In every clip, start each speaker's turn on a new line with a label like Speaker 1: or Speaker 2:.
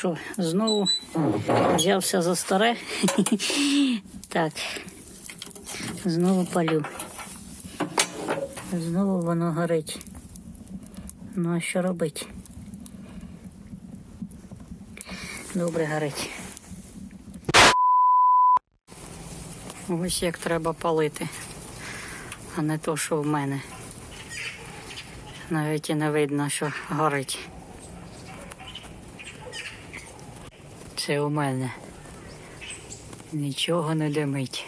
Speaker 1: що, знову взявся за старе. Так. Знову палю. Знову воно горить. Ну а що робити? Добре горить. Ось як треба палити, а не то, що в мене. Навіть і не видно, що горить. Це у мене. Нічого не димить.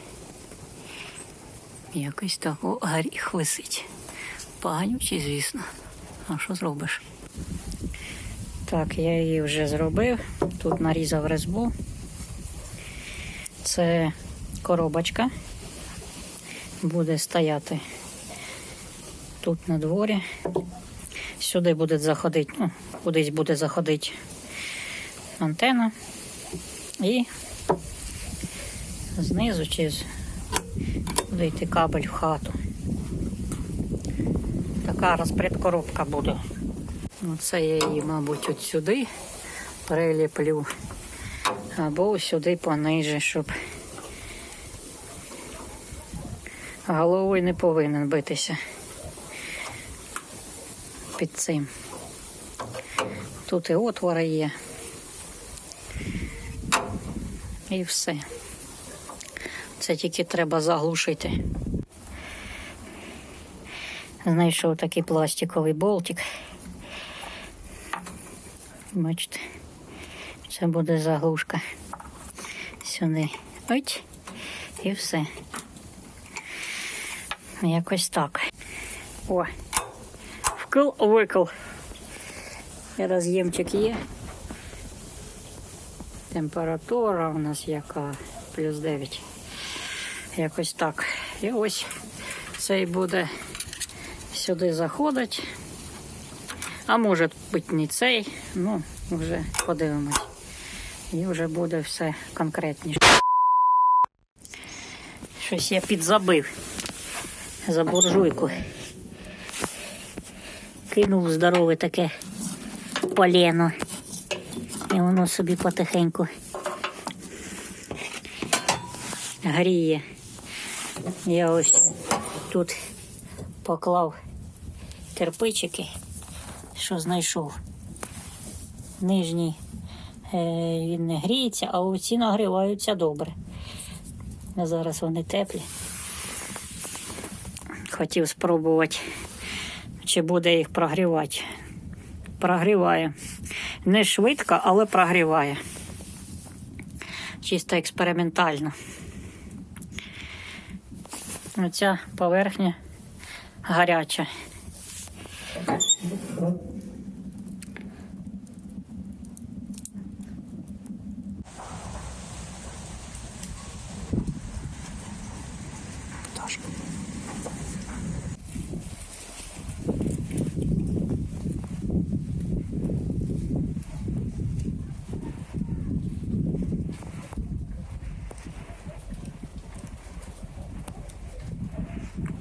Speaker 1: Якось так о, горіх висить. Поганючий, звісно. А що зробиш? Так, я її вже зробив. Тут нарізав резьбу. Це коробочка. Буде стояти тут на дворі. Сюди буде заходити, ну, кудись буде заходити антенна. І знизу чи буде йти кабель в хату. Така розпредкоробка буде. Оце я її, мабуть, от сюди приліплю. Або сюди пониже, щоб головою не повинен битися під цим. Тут і отвори є. І все. Це тільки треба заглушити. Знайшов такий пластиковий болтик. Бачите, це буде заглушка. Сюди. Ось. І все. Якось так. О. Вкл викл. Роз'ємчик є. Температура у нас яка плюс 9. Якось так. І ось цей буде сюди заходить. А може бути не цей, ну, вже подивимось. І вже буде все конкретніше. Щось я підзабив за буржуйку. Кинув здорове таке полено. І воно собі потихеньку гріє. Я ось тут поклав кирпичики, що знайшов. Нижній е, він не гріється, а оці нагріваються добре. Зараз вони теплі. Хотів спробувати, чи буде їх прогрівати. Прогріває. Не швидко, але прогріває. Чисто експериментально. Оця поверхня гаряча. Пташка.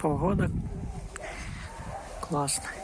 Speaker 1: Погода класна.